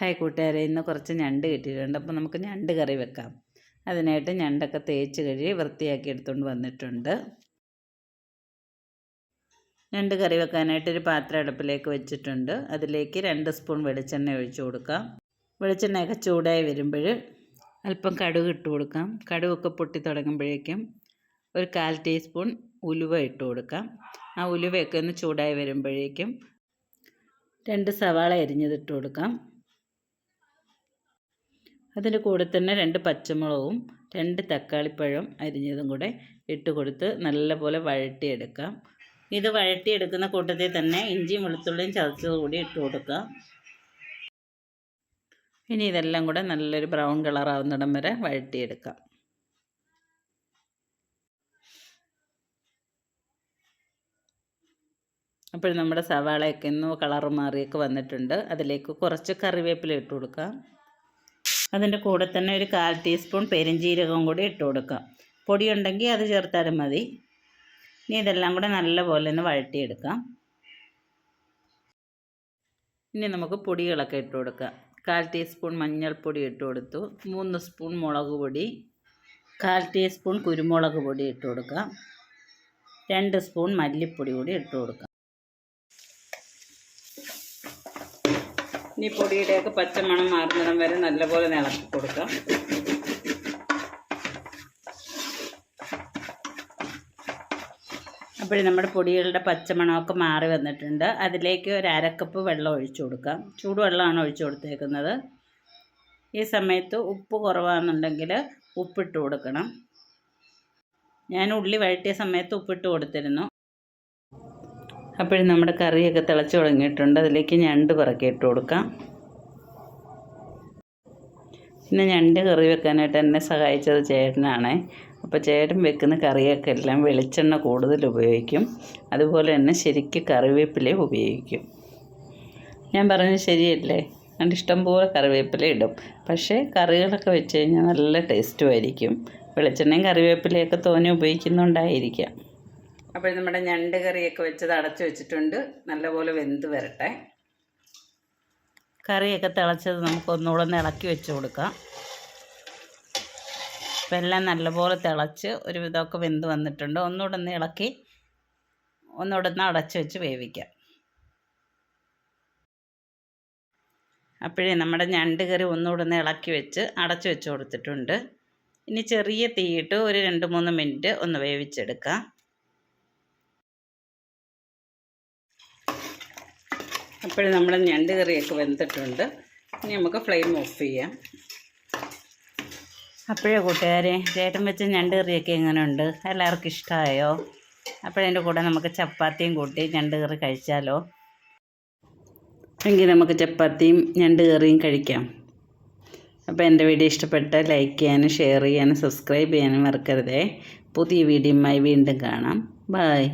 Hi കൂട്ടുകാരെ ഇന്ന് കുറച്ച് ഞണ്ട് കിട്ടിയിട്ടുണ്ട്. അപ്പോൾ നമുക്ക് ഞണ്ട് കറി വെക്കാം. അതിനായിട്ട് ഞണ്ടൊക്കെ തേച്ച് കഴുകി വൃത്തിയാക്കി എടുത്തുകൊണ്ട് വന്നിട്ടുണ്ട്. ഞണ്ട് കറി വെക്കാനായിട്ട് ഒരു പാത്രം അടുപ്പിലേക്ക് വെച്ചിട്ടുണ്ട്. അതിലേക്ക് രണ്ട് സ്പൂൺ വെളിച്ചെണ്ണ ഒഴിച്ചു കൊടുക്കാം. വെളിച്ചെണ്ണയൊക്കെ ചൂടായി വരുമ്പോൾ അല്പം കടുക് ഇട്ട് കൊടുക്കാം. കടുവൊക്കെ പൊട്ടി തുടങ്ങുമ്പോഴേക്കും ഒരു കാൽ ടീസ്പൂൺ ഉലുവ ഇട്ട് കൊടുക്കാം. ആ ഉലുവയൊക്കെ ഒന്ന് ചൂടായി വരുമ്പോഴേക്കും രണ്ട് സവാള അരിഞ്ഞതിട്ട് കൊടുക്കാം. അതിന്റെ കൂടെ തന്നെ രണ്ട് പച്ചമുളകും രണ്ട് തക്കാളിപ്പഴം അരിഞ്ഞതും കൂടെ ഇട്ട് കൊടുത്ത് നല്ലപോലെ വഴട്ടിയെടുക്കാം ഇത് വഴട്ടിയെടുക്കുന്ന കൂട്ടത്തിൽ തന്നെ ഇഞ്ചിയും വെളുത്തുള്ളിയും ചതച്ചത് കൂടി ഇട്ട് കൊടുക്കാം ഇനി ഇതെല്ലാം കൂടെ നല്ലൊരു ബ്രൗൺ കളറാവുന്നിടം വരെ വഴട്ടിയെടുക്കാം അപ്പോൾ നമ്മുടെ സവാളയൊക്കെ ഇന്ന് കളർ മാറിയൊക്കെ വന്നിട്ടുണ്ട്. അതിലേക്ക് കുറച്ച് കറിവേപ്പില ഇട്ട് കൊടുക്കാം. അതിന്റെ കൂടെ തന്നെ ഒരു കാൽ ടീസ്പൂൺ പെരുംജീരകവും കൂടി ഇട്ട് കൊടുക്കാം. പൊടി ഉണ്ടെങ്കിൽ അത് ചേർത്താലും മതി. ഇനി ഇതെല്ലാം കൂടെ നല്ലപോലെ ഒന്ന് വഴട്ടിയെടുക്കാം ഇനി നമുക്ക് പൊടികളൊക്കെ ഇട്ട് കൊടുക്കാം. കാൽ ടീസ്പൂൺ മഞ്ഞൾപ്പൊടി ഇട്ട് കൊടുത്തു. മൂന്ന് സ്പൂൺ മുളക് പൊടി. കാൽ ടീസ്പൂൺ കുരുമുളക് പൊടി ഇട്ട് കൊടുക്കാം. രണ്ട് സ്പൂൺ മല്ലിപ്പൊടി കൂടി ഇട്ട് കൊടുക്കാം. ഇനി പൊടിയുടെയൊക്കെ പച്ചമണം മാറുന്നിടം വരെ നല്ലപോലെ ഇളക്കി കൊടുക്കാം. അപ്പോൾ നമ്മുടെ പൊടികളുടെ പച്ചമണമൊക്കെ മാറി വന്നിട്ടുണ്ട്. അതിലേക്ക് ഒരു അരക്കപ്പ് വെള്ളം ഒഴിച്ചു കൊടുക്കാം. ചൂടുവെള്ളമാണ് ഒഴിച്ചു കൊടുത്തേക്കുന്നത്. ഈ സമയത്ത് ഉപ്പ് കുറവാണെന്നുണ്ടെങ്കിൽ ഉപ്പിട്ട് കൊടുക്കണം. ഞാൻ ഉള്ളി വഴറ്റിയ സമയത്ത് ഉപ്പിട്ട് കൊടുത്തിരുന്നു. അപ്പോഴും നമ്മുടെ കറിയൊക്കെ തിളച്ചു തുടങ്ങിയിട്ടുണ്ട്. അതിലേക്ക് ഞണ്ട് പറക്കി ഇട്ട് കൊടുക്കാം. പിന്നെ ഞണ്ട് കറി വെക്കാനായിട്ട് എന്നെ സഹായിച്ചത് ചേട്ടനാണ്. അപ്പോൾ ചേട്ടൻ വെക്കുന്ന കറിയൊക്കെ എല്ലാം വെളിച്ചെണ്ണ കൂടുതൽ ഉപയോഗിക്കും. അതുപോലെ തന്നെ ശരിക്ക് കറിവേപ്പില ഉപയോഗിക്കും. ഞാൻ പറഞ്ഞത് ശരിയല്ലേ? എന്റെ ഇഷ്ടംപോലെ കറിവേപ്പില ഇടും. പക്ഷേ കറികളൊക്കെ വെച്ച് കഴിഞ്ഞാൽ നല്ല ടേസ്റ്റും ആയിരിക്കും. വെളിച്ചെണ്ണയും കറിവേപ്പിലയൊക്കെ തോനെ ഉപയോഗിക്കുന്നുണ്ടായിരിക്കാം. അപ്പോൾ നമ്മുടെ ഞണ്ട് കറിയൊക്കെ വെച്ചത് അടച്ചു വെച്ചിട്ടുണ്ട്. നല്ലപോലെ വെന്ത് വരട്ടെ. കറിയൊക്കെ തിളച്ചത് നമുക്ക് ഒന്നുകൂടെ ഒന്ന് ഇളക്കി വെച്ച് കൊടുക്കാം. അപ്പം എല്ലാം നല്ലപോലെ തിളച്ച് ഒരു വിധമൊക്കെ വെന്ത് വന്നിട്ടുണ്ട്. ഒന്നുകൂടെ ഒന്ന് ഇളക്കി ഒന്നുകൂടെ ഒന്ന് അടച്ചു വെച്ച് വേവിക്കാം. അപ്പോഴേ നമ്മുടെ ഞണ്ട് കറി ഒന്നുകൂടെ ഒന്ന് ഇളക്കി വെച്ച് അടച്ചു വെച്ച് കൊടുത്തിട്ടുണ്ട്. ഇനി ചെറിയ തീയിട്ട് ഒരു രണ്ട് മൂന്ന് മിനിറ്റ് ഒന്ന് വേവിച്ചെടുക്കാം. അപ്പോൾ നമ്മൾ ഞണ്ട് കറിയൊക്കെ വെന്തിട്ടുണ്ട്. ഇനി നമുക്ക് ഫ്ലെയിം ഓഫ് ചെയ്യാം. അപ്പോഴേ കൂട്ടുകാരെ ചേട്ടൻ വെച്ച ഞണ്ട് കറിയൊക്കെ എങ്ങനെയുണ്ട്? എല്ലാവർക്കും ഇഷ്ടമായോ? അപ്പോഴതിന്റെ കൂടെ നമുക്ക് ചപ്പാത്തിയും കൂട്ടി ഞണ്ട് കറി കഴിച്ചാലോ? എങ്കിൽ നമുക്ക് ചപ്പാത്തിയും ഞണ്ട് കറിയും കഴിക്കാം. അപ്പോൾ എന്റെ വീഡിയോ ഇഷ്ടപ്പെട്ട ലൈക്ക് ചെയ്യാനും ഷെയർ ചെയ്യാനും സബ്സ്ക്രൈബ് ചെയ്യാനും മറക്കരുതേ. പുതിയ വീഡിയോയുമായി വീണ്ടും കാണാം. ബായ്